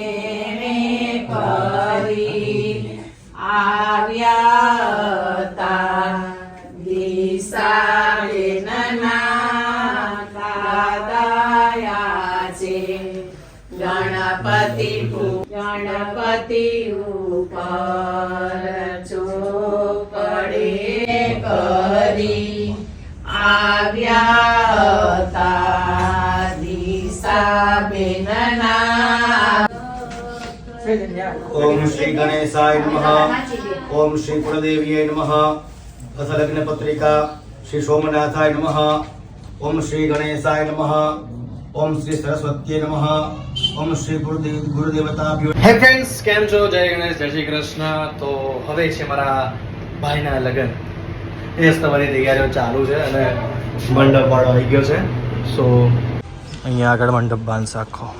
એને કરી આવ્યા હતા દિશા બેનના ઓમ શ્રી ગણેશાય નમઃ ઓમ શ્રી કુળદેવીય નમઃ અથ લગ્ન પત્રિકા શ્રી સોમનાથાય નમઃ ઓમ શ્રી ગણેશાય નમઃ ઓમ શ્રી સરસ્વતીય નમઃ ઓમ શ્રી ગુરુદેવ ગુરુદેવતાભ્યો હે ફ્રેન્ડ્સ કેમ છો? જય ગણેશ જય શ્રી કૃષ્ણ. તો હવે છે મારા ભાઈના લગ્ન. એ સ્તવની તૈયારીઓ ચાલુ છે અને મંડપ વાળો આવી ગયો છે. સો અહીંયા આગળ મંડપ બાંધશે આખો.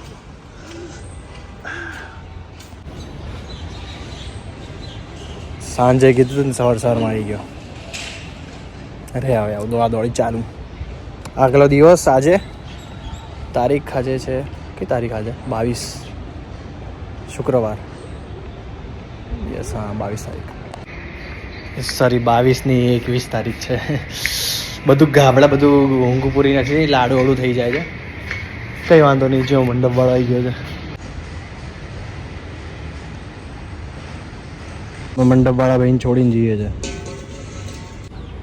સાંજે કીધું ને સવાર સવારમાં આવી ગયો. અરે આવે આવું દોડા દોડી ચાલુ. આગલો દિવસ આજે. તારીખ આજે છે. કઈ તારીખ આજે? બાવીસ. શુક્રવાર. યસ હા, બાવીસ તારીખ. સોરી બાવીસની એકવીસ તારીખ છે. બધું ગામડા, બધું ઊંઘ પૂરી નથી લાડુ ઓળું થઈ જાય છે. કંઈ વાંધો નહીં જો મંડપ વાળો આવી ગયો છે. મંડપ વાળા ભાઈને છોડીને જઈએ છે.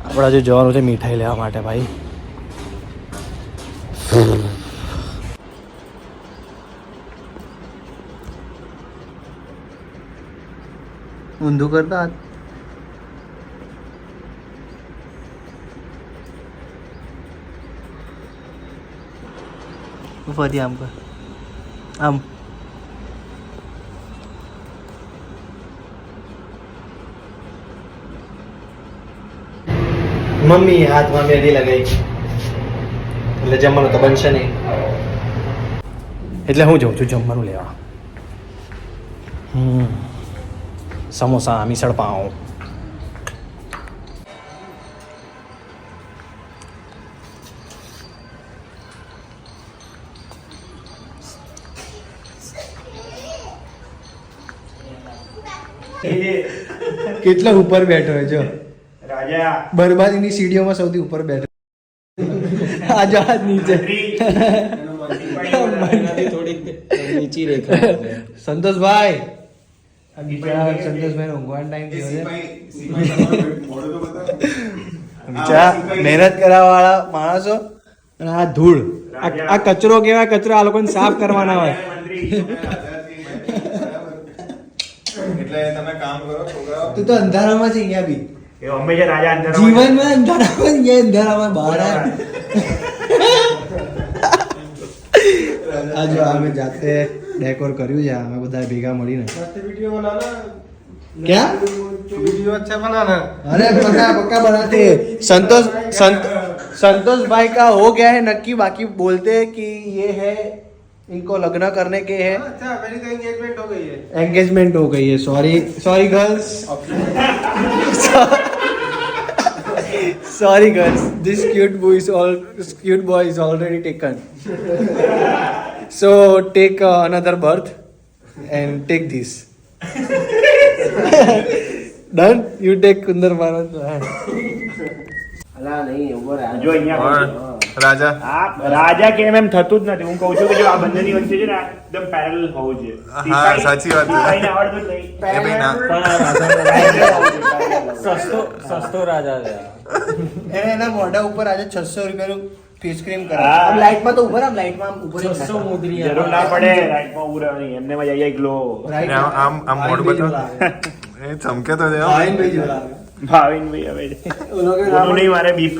આપણે હજુ જવાનું છે મીઠાઈ લેવા માટે ભાઈ. ઊંધું કરતા ફરી આમ કર આમ મમ્મી હાથમાં મેદી લગાવી એટલે જમવાનું તો બનશે નહીં. એટલે હું જઉં છું જમવાનું લેવા. હમ. સમોસા મિસળ પાઉં કેટલા ઉપર બેઠો હોય જો? રાજા. બરબાદીની સીડીઓમાં સૌથી ઉપર બેઠો. આ નીચે. સંતોષભાઈ. સંતોષભાઈ ઊંઘવાનો ટાઈમ થયો છે. મહેનત કરવા વાળા માણસો અને આ ધૂળ. આ આ કચરો કેવા કચરો આ લોકોને સાફ કરવાના હોય. એટલે તમે કામ કરો છોકરાઓ તું તો અંધારામાં છે અહીંયા બી એ હંમેશા રાજા અંદર જીવનમાં અંધારામાં અહીંયા અંધારામાં બહાર આવ. આ જો અમે જાતે ડેકોર કર્યું છે અમે બધા ભેગા મળીને वीडियो बनाना क्या वीडियो अच्छा बनाना अरे पक्का पक्का बनाते हैं। संतोष संत, संतोष भाई का हो गया है नक्की बाकी बोलते हैं कि ये है इनको लग्न करने के हैं अच्छा मेरी तो एंगेजमेंट हो गई है एंगेजमेंट हो गई है sorry sorry girls sorry girls this cute boy is all cute boy is already taken so take another birth and take this done you take Kundar Bharat જો અહીંયા राजा આ રાજા કેમ એમ થતું જ નથી. હું કહું છું કે જો આ બંનેની વચ્ચે છે ને એકદમ પેરેલલ હોવું જોઈએ. હા, સાચી વાત. છે. આવડતું જ નહીં. એ ભાઈ ના. સસ્તો સસ્તો રાજા છે. એને એના મોઢા ઉપર આજે છસો રૂપિયાનું ફેસ ક્રીમ કરા. આમ લાઈટમાં તો ઉપર આમ લાઈટમાં આમ ઉભર 600 મુદ્રી જરૂર ના પડે રાઈટમાં ઉભર નહીં. એમને માં જઈએ ગ્લો આમ આમ મોઢ બતાવો. એ ચમકે તો છે હો. ભાવિન ભાઈ હવે. ઓલું નહીં મારે બીપ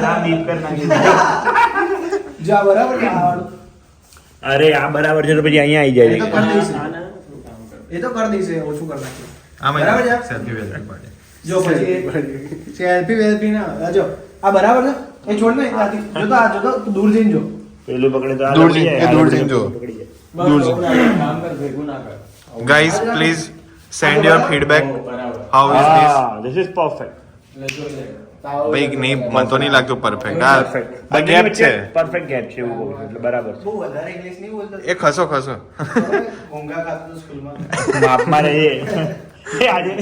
ના બીપ કર નાખી જા બરાબર અરે આ બરાબર છે તો પછી અહીંયા આવી એ તો જાય કરી દઈશ. એ તો કરી દઈશ ઓછું કરી નાખીએ બરાબર છે? સેલ્ફી વેલ્ફી પાડે જો પછી સેલ્ફી વેલ્ફી ના જો આ બરાબર છે? એ છોડ ને જો તો આ જો તો દૂર જઈને જો. પેલું પકડે તો આ દૂર જઈને- દૂર જઈને જો. દૂર જઈને કામ કર ભેગું ના કર. Guys please send your feedback how is this this is લે ભાઈ નહીં મને તો નહીં લાગતું પરફેક્ટ હા પરફેક્ટ આ ગેપ છે. પરફેક્ટ ગેપ છે એવું એટલે બરાબર બહુ વધારે ઇંગ્લિશ નહીં બોલતો એ ખસો ખસો. ઊંઘા ખાતું સ્કૂલમાં માપમાં મારે એ. આજે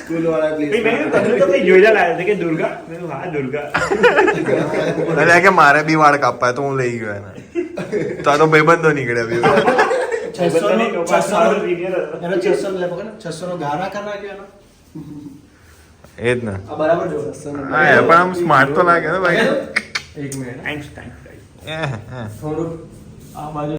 સ્કૂલ વાળા ભાઈ મેં કીધું, તમને તો કંઈ જોયેલા લાગ્યા છે કે દુર્ગા. મેં કીધું, હા દુર્ગા. એટલે કે મારે બી વાળ કાપવા તો હું લઈ ગયો તો આ તો ભાઈબંધો નીકળ્યા એ જ ને. બરાબર જો હા યાર, પણ આમ સ્માર્ટ તો લાગે ને ભાઈ. એક મિનિટ. એ, એ. થોડુંક આ બાજુ